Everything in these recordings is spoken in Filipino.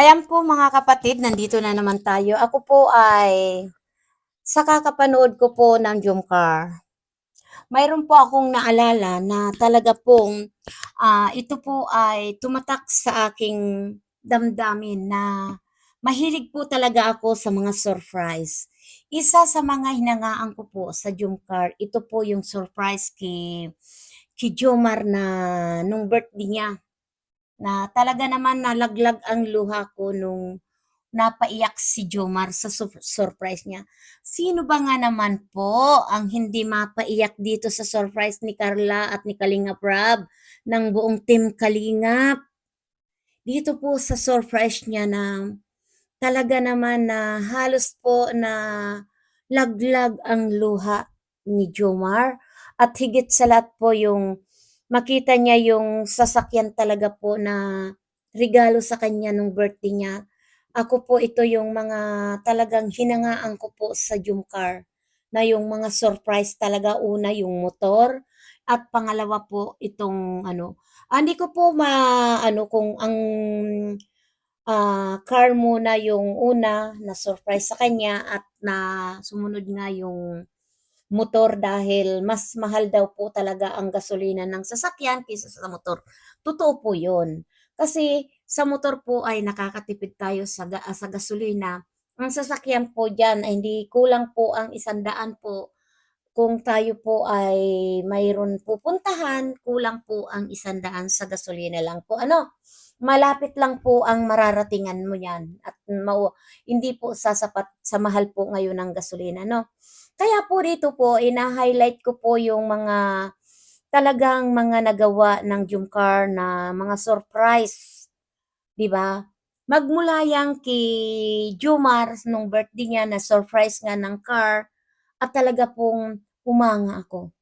Ayan po mga kapatid, nandito na naman tayo. Ako po ay sa kakapanood ko po ng Jumcar. Mayroon po akong naalala na talaga pong ah, ito po ay tumatak sa aking damdamin na mahilig po talaga ako sa mga surprise. Isa sa mga hinangaan ko po sa Jumcar, ito po yung surprise kay, kay Jomar na nung birthday niya na talaga naman nalaglag ang luha ko nung napaiyak si Jomar sa sur- surprise niya. Sino ba nga naman po ang hindi mapaiyak dito sa surprise ni Carla at ni Kalinga Prab ng buong team Kalingap? Dito po sa surprise niya na talaga naman na halos po na laglag ang luha ni Jomar at higit sa lahat po yung makita niya yung sasakyan talaga po na regalo sa kanya nung birthday niya. Ako po ito yung mga talagang hinangaan ko po sa Jumcar na yung mga surprise talaga una yung motor at pangalawa po itong ano ah, hindi ko po ma ano kung ang ah, car muna yung una na surprise sa kanya at na sumunod nga yung motor dahil mas mahal daw po talaga ang gasolina ng sasakyan kaysa sa motor. Totoo po 'yun. Kasi sa motor po ay nakakatipid tayo sa sa gasolina. Ang sasakyan po diyan ay hindi kulang po ang 100 po. Kung tayo po ay mayroon pupuntahan, kulang po ang 100 sa gasolina lang po ano. Malapit lang po ang mararatingan mo niyan at mau hindi po sasapat sa mahal po ngayon ng gasolina 'no. Kaya po dito po ina-highlight ko po yung mga talagang mga nagawa ng Jumcar na mga surprise, 'di ba? Magmula yang kay Jomar nung birthday niya na surprise nga ng car at talaga pong humanga ako.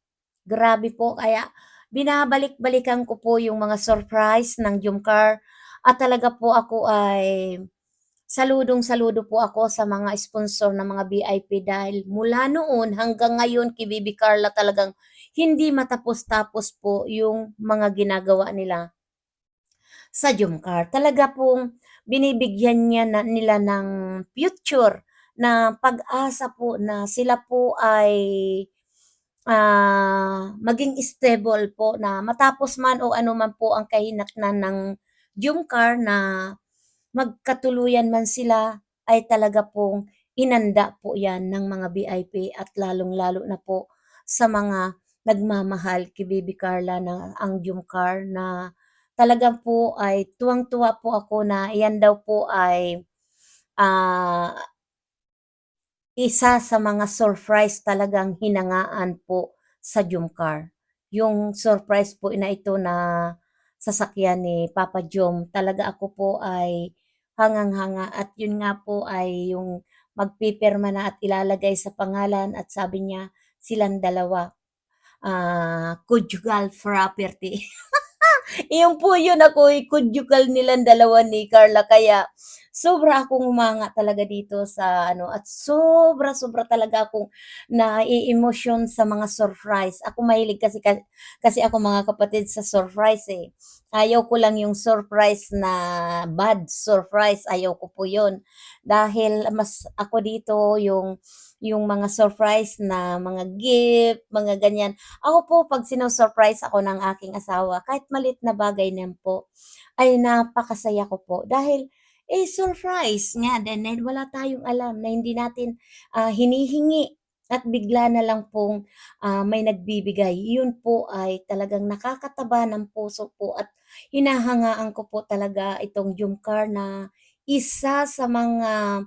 Grabe po kaya binabalik-balikan ko po yung mga surprise ng Jumcar at talaga po ako ay saludong-saludo po ako sa mga sponsor ng mga VIP dahil mula noon hanggang ngayon kay Bibi Carla talagang hindi matapos-tapos po yung mga ginagawa nila sa Jumcar. Talaga pong binibigyan niya na, nila ng future na pag-asa po na sila po ay ah, maging stable po na matapos man o ano man po ang kahinatnan ng Jumcar na magkatuluyan man sila ay talaga pong inanda po yan ng mga VIP at lalong-lalo na po sa mga nagmamahal kay Baby Carla na ang Jumcar na talagang po ay tuwang-tuwa po ako na yan daw po ay ah, isa sa mga surprise talagang hinangaan po sa Jumcar. Yung surprise po na ito na sasakyan ni Papa Jom, talaga ako po ay hangang-hanga at yun nga po ay yung magpipirma na at ilalagay sa pangalan at sabi niya silang dalawa ah, conjugal property. Iyon po yun ako, conjugal nilang dalawa ni Carla kaya sobra akong humanga talaga dito sa ano at sobra-sobra talaga akong naiemosyon sa mga surprise. Ako mahilig kasi ka- kasi ako mga kapatid sa surprise eh. Ayaw ko lang yung surprise na bad surprise, ayaw ko po yun. Dahil mas ako dito yung yung mga surprise na mga gift, mga ganyan. Ako po 'pag sino-surprise ako ng aking asawa, kahit maliit na bagay niyan po, ay napakasaya ko po dahil, eh, surprise nga din eh, wala tayong alam na hindi natin, ah, hinihingi at bigla na lang pong, ah, may nagbibigay. Yun po ay talagang nakakataba ng puso po at hinahangaan ko po talaga itong Jumcar na isa sa mga,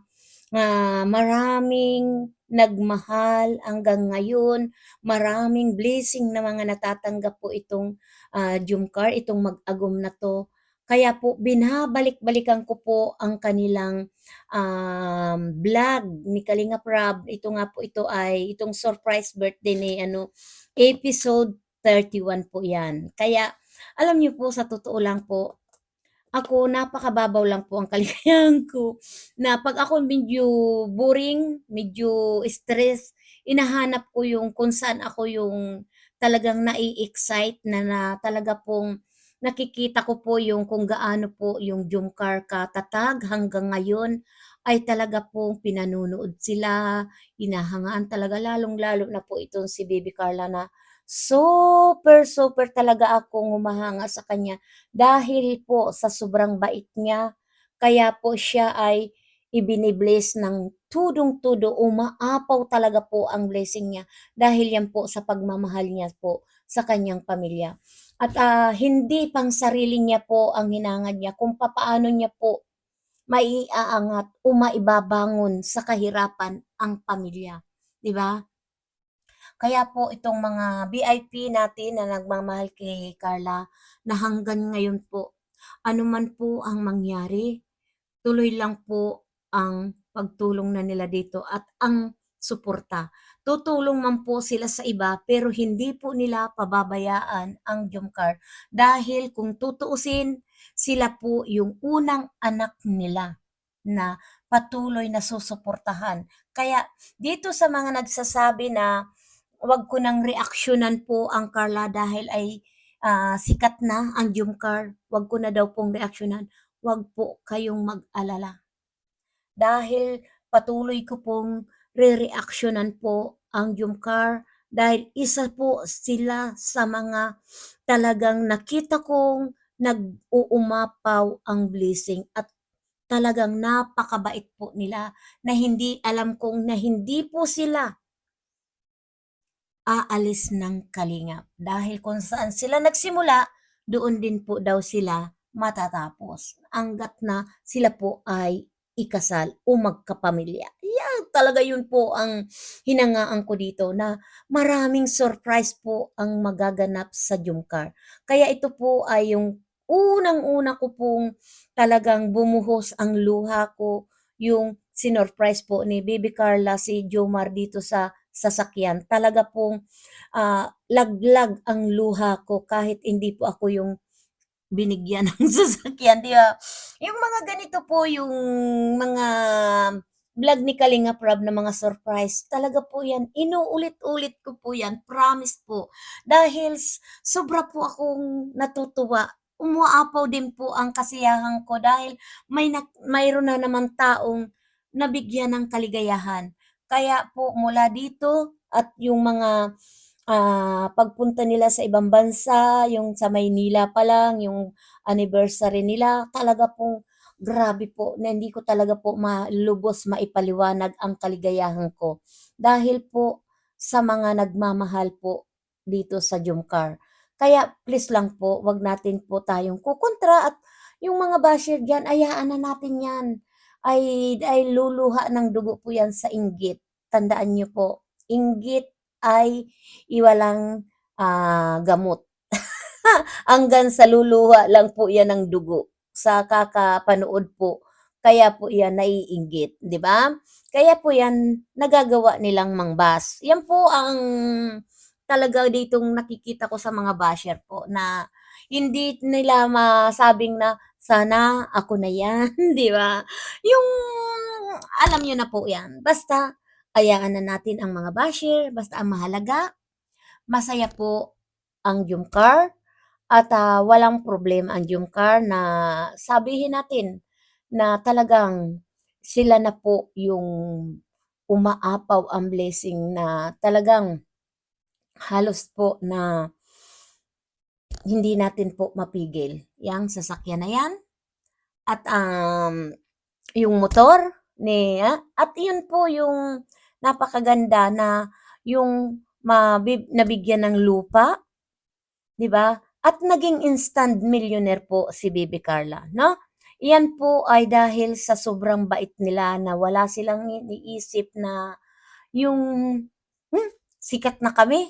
ah, maraming nagmahal hanggang ngayon. Maraming blessing na mga natatanggap po itong, ah, Jumcar, itong mag-agum na 'to. Kaya po binabalik-balikan ko po ang kanilang, um, vlog ni Kalinga Prab. Ito nga po, ito ay itong surprise birthday ni ano, episode 31 po 'yan. Kaya alam niyo po sa totoo lang po, ako napakababaw lang po ang kaligayahan ko. Na 'pag ako medyo boring, medyo stress, hinahanap ko yung kung saan ako yung talagang nai-excite na na talaga pong nakikita ko po yung kung gaano po yung Jumcar katatag hanggang ngayon ay talaga pong pinanunood sila, hinahangaan talaga lalong-lalo na po itong si Baby Carla na super, super talaga akong humahanga sa kanya dahil po sa sobrang bait niya. Kaya po siya ay ibini-bless ng tudong-tudo, umaapaw talaga po ang blessing niya dahil yan po sa pagmamahal niya po sa kanyang pamilya. At ah, hindi pang sarili niya po ang hinangad niya kung papaano niya po maiaangat o maibabangon sa kahirapan ang pamilya, 'di ba? Kaya po itong mga VIP natin na nagmamahal kay Carla na hanggang ngayon po, ano man po ang mangyari, tuloy lang po ang pagtulong na nila dito at ang suporta. Tutulong man po sila sa iba pero hindi po nila pababayaan ang Jomcar dahil kung tutuusin, sila po yung unang anak nila na patuloy na susuportahan. Kaya dito sa mga nagsasabi na wag ko nang reaksyonan po ang Carla dahil ay ah, sikat na ang Jumcar, wag ko na daw pong reaksyonan. Wag po kayong mag-alala. Dahil patuloy ko pong re-reaksyonan po ang Jumcar dahil isa po sila sa mga talagang nakita kong nag-uumapaw ang blessing at talagang napakabait po nila na hindi alam kong na hindi po sila aalis ng kalingap dahil kung saan sila nagsimula doon din po daw sila matatapos hanggat na sila po ay ikasal o magkapamilya. Yan talaga yun po ang hinangaan ko dito na maraming surprise po ang magaganap sa Jumcar. Kaya ito po ay yung unang-una ko pong talagang bumuhos ang luha ko yung sinorprise po ni Baby Carla si Jomar dito sa sasakyan. Talaga pong ah, laglag ang luha ko kahit hindi po ako yung binigyan ng sasakyan, di ba? Yung mga ganito po yung mga vlog ni Kalinga Prab na mga surprise, talaga po yan, inuulit-ulit ko po yan, promise po. Dahil sobra po akong natutuwa, umuapaw din po ang kasiyahan ko dahil may na, mayroon na naman taong nabigyan ng kaligayahan. Kaya po mula dito at yung mga ah, pagpunta nila sa ibang bansa, yung sa Maynila pa lang, yung anniversary nila, talaga pong grabe po na hindi ko talaga po malubos maipaliwanag ang kaligayahan ko. Dahil po sa mga nagmamahal po dito sa Jumcar. Kaya please lang po, wag natin po tayong kukontra at yung mga basher dyan, ayaan na natin yan. Ay, ay luluha ng dugo po yan sa inggit. Tandaan niyo po, inggit ay iwalang ah, gamot. Hanggang sa luluha lang po yan ng dugo sa kakapanood po. Kaya po yan naiinggit, di ba? Kaya po yan nagagawa nilang mangbas. Yan po ang talaga ditong nakikita ko sa mga basher po na hindi nila masabing na sana ako na yan, di ba? Yung alam nyo na po yan. Basta ayaan na natin ang mga basher, basta ang mahalaga, masaya po ang Jumcar at ah, walang problema ang Jumcar na sabihin natin na talagang sila na po yung umaapaw ang blessing na talagang halos po na hindi natin po mapigil. Yang sasakyan na yan. At um, yung motor ni ah, at yun po yung napakaganda na yung mabib, nabigyan ng lupa, 'di ba? At naging instant millionaire po si Baby Carla, no? Iyan po ay dahil sa sobrang bait nila na wala silang iniisip na yung hmm, sikat na kami.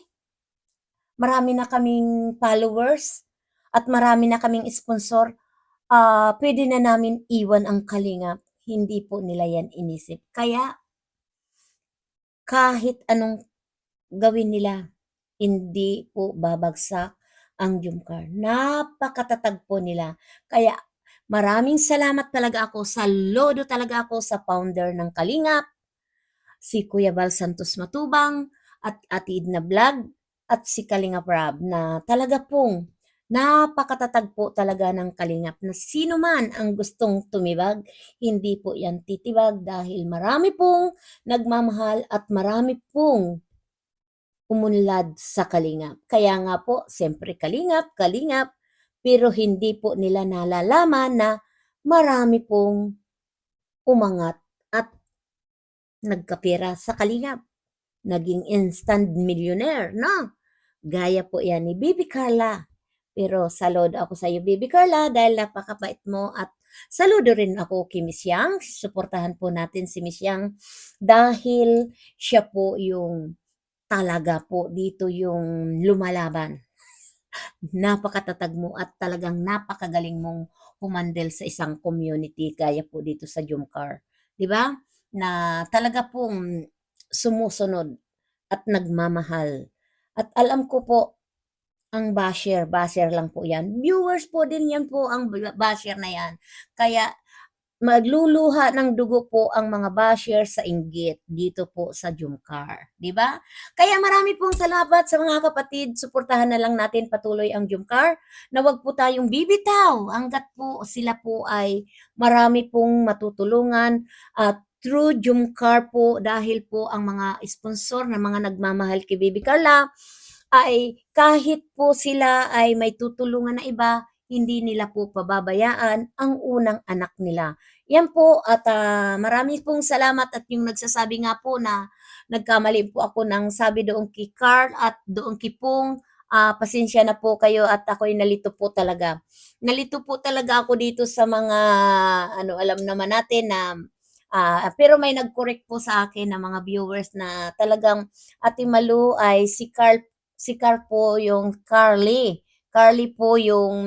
Marami na kaming followers at marami na kaming sponsor. Ah, pwede na namin iwan ang kalingap. Hindi po nila yan inisip. Kaya kahit anong gawin nila, hindi po babagsak ang Jumcar. Napakatatag po nila. Kaya maraming salamat talaga ako, saludo talaga ako sa founder ng Kalingap, si Kuya Bal Santos Matubang, at Ate Idna Vlog, at si Kalingap Rab na talaga pong Napakatatag po talaga ng Kalingap na sino man ang gustong tumibag, hindi po yan titibag dahil marami pong nagmamahal at marami pong umunlad sa Kalingap. Kaya nga po, siyempre Kalingap, Kalingap, pero hindi po nila nalalaman na marami pong umangat at nagkapira sa Kalingap. Naging instant millionaire, no? Gaya po yan ni Bibi Carla. Pero saludo ako sa iyo, Bibi Carla, dahil napakabait mo at saludo rin ako kay Miss Yang. Suportahan po natin si Miss Yang dahil siya po yung talaga po dito yung lumalaban. Napakatatag mo at talagang napakagaling mong humandle sa isang community gaya po dito sa Jumcar. 'Di ba? Na talaga pong sumusunod at nagmamahal. At alam ko po ang basher, basher lang po 'yan. Viewers po din 'yan po ang ba- basher na 'yan. Kaya magluluha ng dugo po ang mga basher sa inggit dito po sa Jumcar, 'di ba? Kaya marami pong salamat sa mga kapatid. Suportahan na lang natin patuloy ang Jumcar na wag po tayong bibitaw hanggat po sila po ay marami pong matutulungan at through Jumcar po dahil po ang mga sponsor na mga nagmamahal kay Baby Carla ay kahit po sila ay may tutulungan na iba, hindi nila po pababayaan ang unang anak nila. Yan po at ah, marami pong salamat at yung nagsasabi nga po na nagkamali po ako ng sabi doon kay Carl at doon kay Pong, ah, pasensya na po kayo at ako'y nalito po talaga. Nalito po talaga ako dito sa mga ano alam naman natin na ah, pero may nag-correct po sa akin na mga viewers na talagang Ate Malu ay si Carl si Carl po yung Carly. Carly po yung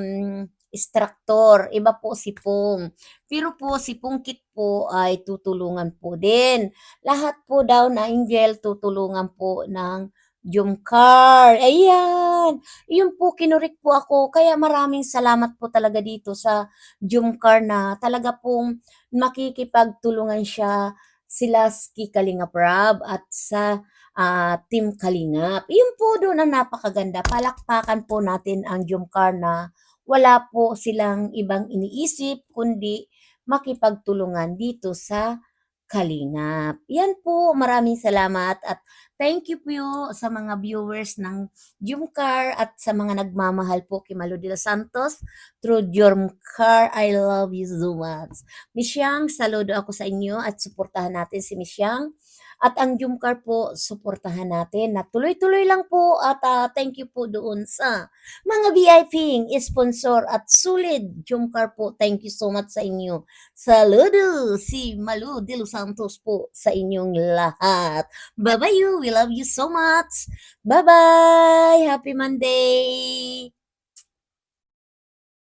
instructor, iba po si Pong. Pero po si Pungkit po ay tutulungan po din. Lahat po daw na angel tutulungan po ng Jumcar. Ayan. Yun po, kinurik po ako. Kaya maraming salamat po talaga dito sa Jumcar na talaga pong makikipagtulungan siya sila si Kalinga Prab at sa ah, Team Kalingap. Yun po doon ang napakaganda. Palakpakan po natin ang Jumcar na wala po silang ibang iniisip kundi makipagtulungan dito sa Kalingap. Yan po, maraming salamat at thank you po sa mga viewers ng Jumcar at sa mga nagmamahal po kay Malu de los Santos through Jumcar. I love you so much. Miss Yang, saludo ako sa inyo at suportahan natin si Miss Yang. At ang Jumcar po, suportahan natin na tuloy-tuloy lang po at ah, thank you po doon sa mga VIP, sponsor at sulit Jumcar po. Thank you so much sa inyo. Saludo si Malu de los Santos po sa inyong lahat. Bye-bye you. We love you so much. Bye-bye. Happy Monday.